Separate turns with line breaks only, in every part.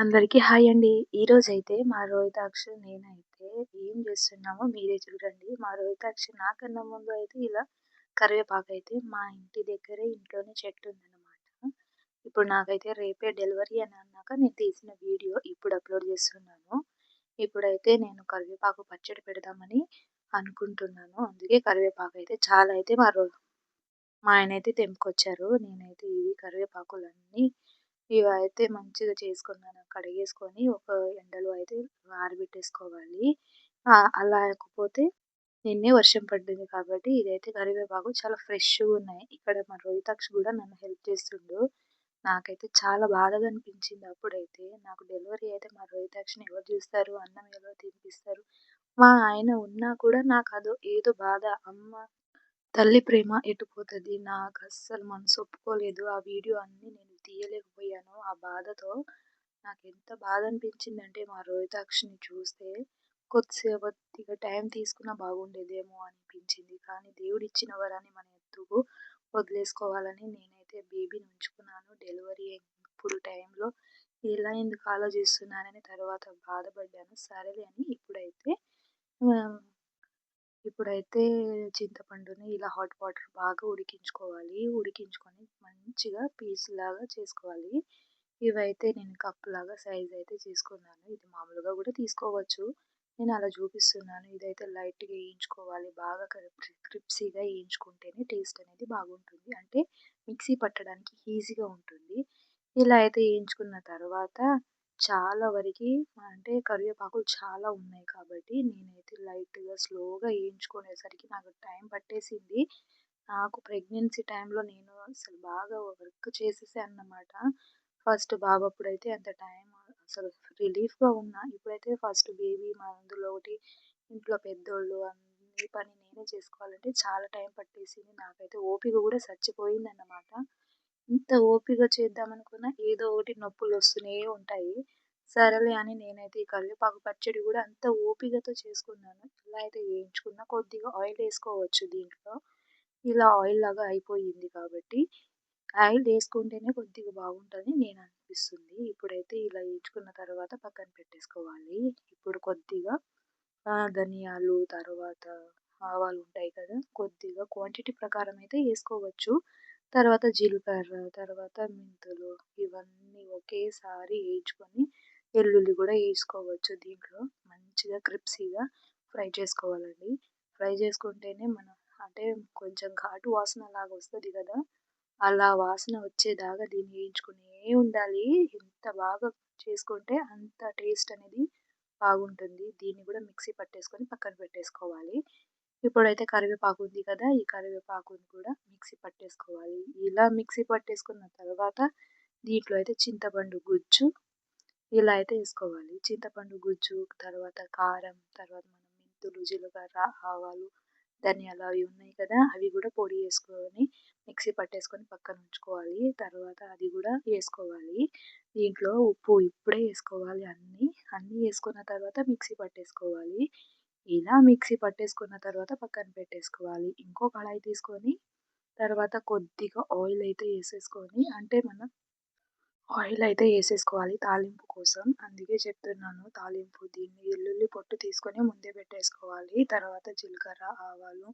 అందరికీ హాయ్ అండి. ఈరోజైతే మా రోహితాక్ష, నేనైతే ఏం చేస్తున్నామో మీరే చూడండి. మా రోహితాక్ష నాకన్నా ముందు అయితే ఇలా కరివేపాకు అయితే మా ఇంటి దగ్గరే ఇంట్లోనే చెట్టు ఉందన్నమాట. ఇప్పుడు నాకైతే రేపే డెలివరీ అని అన్నాక నేను తీసిన వీడియో ఇప్పుడు అప్లోడ్ చేస్తున్నాను. ఇప్పుడైతే నేను కరివేపాకు పచ్చడి పెడదామని అనుకుంటున్నాను. అందుకే కరివేపాకు అయితే చాలా అయితే మా రో మా ఆయన అయితే తెంపుకొచ్చారు. నేనైతే ఇవి కరివేపాకులన్నీ ఇవైతే మంచిగా చేసుకున్నాను. కడిగేసుకొని ఒక ఎండలో అయితే ఆరబెట్టేసుకోవాలి. అలా లేకపోతే నిన్నే వర్షం పడింది కాబట్టి ఇదైతే కరివేపాకు చాలా ఫ్రెష్గా ఉన్నాయి. ఇక్కడ మా రోహితాక్ష కూడా నన్ను హెల్ప్ చేస్తుండు. నాకైతే చాలా బాధగా అనిపించింది అప్పుడైతే. నాకు డెలివరీ అయితే మా రోహితాక్షని ఎవరు చూస్తారు అన్నం ఎవరు తినిపిస్తారు మా ఆయన ఉన్నా కూడా నాకు అదో ఏదో బాధ అమ్మ తల్లి ప్రేమ ఎటుపోతుంది నాకు అస్సలు మనసు ఒప్పుకోలేదు. ఆ వీడియో అన్నీ నేను తీయలేకపోయాను ఆ బాధతో నాకు ఎంత బాధ అనిపించిందంటే మా రోహితాక్షిని చూస్తే కొద్దిసేపు కొద్దిగా టైం తీసుకున్నా బాగుండేదేమో అనిపించింది. కానీ దేవుడు ఇచ్చిన వరాన్ని మన ఎత్తుకు వదిలేసుకోవాలని నేనైతే బేబీని ఉంచుకున్నాను డెలివరీ ఇప్పుడు టైంలో ఇలా ఎందుకు ఆలోచిస్తున్నానని తర్వాత బాధపడ్డాను. సరేలే అని ఇప్పుడైతే ఇప్పుడైతే చింతపండుని ఇలా హాట్ వాటర్ బాగా ఉడికించుకోవాలి. ఉడికించుకొని మంచిగా పీస్ లాగా చేసుకోవాలి. ఇవైతే నేను కప్ లాగా సైజ్ అయితే చేసుకున్నాను. ఇది మామూలుగా కూడా తీసుకోవచ్చు. నేను అలా చూపిస్తున్నాను. ఇదైతే లైట్గా వేయించుకోవాలి. బాగా క్రిప్సీగా వేయించుకుంటేనే టేస్ట్ అనేది బాగుంటుంది. అంటే మిక్సీ పట్టడానికి ఈజీగా ఉంటుంది. ఇలా అయితే వేయించుకున్న తర్వాత చాలా వరకు అంటే కరివేపాకులు చాలా ఉన్నాయి కాబట్టి నేనైతే లైట్గా స్లోగా వేయించుకునేసరికి నాకు టైం పట్టేసింది. నాకు ప్రెగ్నెన్సీ టైంలో నేను అసలు బాగా వర్క్ చేసేసాను అన్నమాట ఫస్ట్ బాబు అప్పుడైతే అంత టైం అసలు రిలీఫ్గా ఉన్నా ఇప్పుడైతే ఫస్ట్ బేబీ అందులో ఒకటి ఇంట్లో పెద్దోళ్ళు అన్ని పని నేనే చేసుకోవాలంటే చాలా టైం పట్టేసింది. నాకైతే ఓపిక కూడా చచ్చిపోయింది అన్నమాట ఇంత ఓపిక చేద్దామనుకున్న ఏదో ఒకటి నొప్పులు వస్తూనే ఉంటాయి. సరేలే అని నేనైతే ఈ కరివేపాకు పచ్చడి కూడా అంత ఓపికతో చేసుకున్నాను. ఇలా అయితే వేయించుకున్న కొద్దిగా ఆయిల్ వేసుకోవచ్చు దీంట్లో. ఇలా ఆయిల్ లాగా అయిపోయింది కాబట్టి ఆయిల్ వేసుకుంటేనే కొద్దిగా బాగుంటుంది నేను అనిపిస్తుంది. ఇప్పుడైతే ఇలా వేయించుకున్న తర్వాత పక్కన పెట్టేసుకోవాలి. ఇప్పుడు కొద్దిగా ధనియాలు తర్వాత ఆవాలు ఉంటాయి కదా కొద్దిగా క్వాంటిటీ ప్రకారం అయితే వేసుకోవచ్చు. తర్వాత జీలకర్ర తర్వాత మెంతులు ఇవన్నీ ఒకేసారి వేయించుకొని వెల్లుల్లి కూడా వేసుకోవచ్చు దీంట్లో. మంచిగా క్రిప్సీగా ఫ్రై చేసుకోవాలండి. ఫ్రై చేసుకుంటేనే మనం అంటే కొంచెం ఘాటు వాసన లాగా వస్తుంది కదా. అలా వాసన వచ్చేదాకా దీన్ని వేయించుకునే ఉండాలి. ఎంత బాగా చేసుకుంటే అంత టేస్ట్ అనేది బాగుంటుంది. దీన్ని కూడా మిక్సీ పట్టేసుకొని పక్కన పెట్టేసుకోవాలి. ఇప్పుడైతే కరివేపాకు ఉంది కదా ఈ కరివేపాకుని కూడా మిక్సీ పట్టేసుకోవాలి. ఇలా మిక్సీ పట్టేసుకున్న తర్వాత దీంట్లో అయితే చింతపండు గుజ్జు ఇలా అయితే వేసుకోవాలి. చింతపండు గుజ్జు తర్వాత కారం తర్వాత మనం మెంతులు జీలకర్ర ఆవాలు ధనియాలు అవి ఉన్నాయి కదా అవి కూడా పొడి వేసుకొని మిక్సీ పట్టేసుకొని పక్కన ఉంచుకోవాలి. తర్వాత అది కూడా వేసుకోవాలి. దీంట్లో ఉప్పు ఇప్పుడే వేసుకోవాలి అన్నీ. అన్నీ వేసుకున్న తర్వాత మిక్సీ పట్టేసుకోవాలి. ఇలా మిక్సీ పట్టేసుకున్న తర్వాత పక్కన పెట్టేసుకోవాలి. ఇంకో కళాయి తీసుకొని తర్వాత కొద్దిగా ఆయిల్ అయితే వేసేసుకొని అంటే మనం ఆయిల్ అయితే వేసేసుకోవాలి తాలింపు కోసం. అందుకే చెప్తున్నాను తాలింపు దీన్ని వెల్లుల్లి పొట్టు తీసుకొని ముందే పెట్టేసుకోవాలి. తర్వాత జీలకర్ర ఆవాలు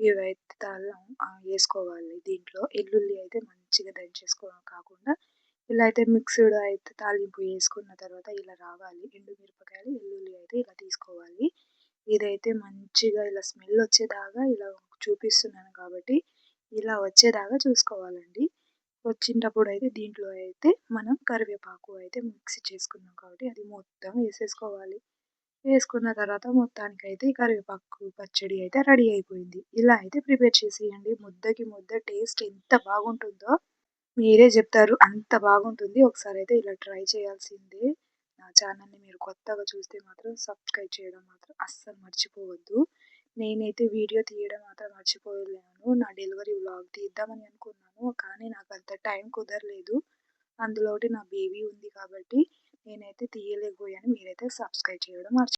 ఇవైతే తాళం వేసుకోవాలి. దీంట్లో వెల్లుల్లి అయితే మంచిగా దంచేసుకోవడం కాకుండా ఇలా అయితే మిక్స్డ్ అయితే తాలింపు వేసుకున్న తర్వాత ఇలా రావాలి. ఎండు మిరపకాయలు వెల్లుల్లి అయితే ఇలా తీసుకోవాలి ఇదైతే మంచిగా ఇలా స్మెల్ వచ్చేదాకా ఇలా చూపిస్తున్నాను కాబట్టి ఇలా వచ్చేదాకా చూసుకోవాలండి. వచ్చినప్పుడు అయితే దీంట్లో అయితే మనం కరివేపాకు అయితే మిక్సీ చేసుకున్నాం కాబట్టి అది మొత్తం వేసేసుకోవాలి. వేసుకున్న తర్వాత మొత్తానికి అయితే కరివేపాకు పచ్చడి అయితే రెడీ అయిపోయింది. ఇలా అయితే ప్రిపేర్ చేసేయండి. ముద్దకి ముద్ద టేస్ట్ ఎంత బాగుంటుందో మీరే చెప్తారు. అంత బాగుంటుంది. ఒకసారి అయితే ఇలా ట్రై చేయాల్సిందే. నా ఛానల్ని మీరు కొత్తగా చూస్తే మాత్రం సబ్స్క్రైబ్ చేయడం అస్సలు మర్చిపోవద్దు. నేనైతే వీడియో తీయడం మాత్రం మర్చిపోలేను. నా డెలివరీ వ్లాగ్ తీద్దామని అనుకున్నాను. కానీ నాకు అంత టైం కుదరలేదు. అందులోటి నా బేబీ ఉంది కాబట్టి నేనైతే తీయలేకపోయాను. మీరైతే సబ్స్క్రైబ్ చేయడం మర్చి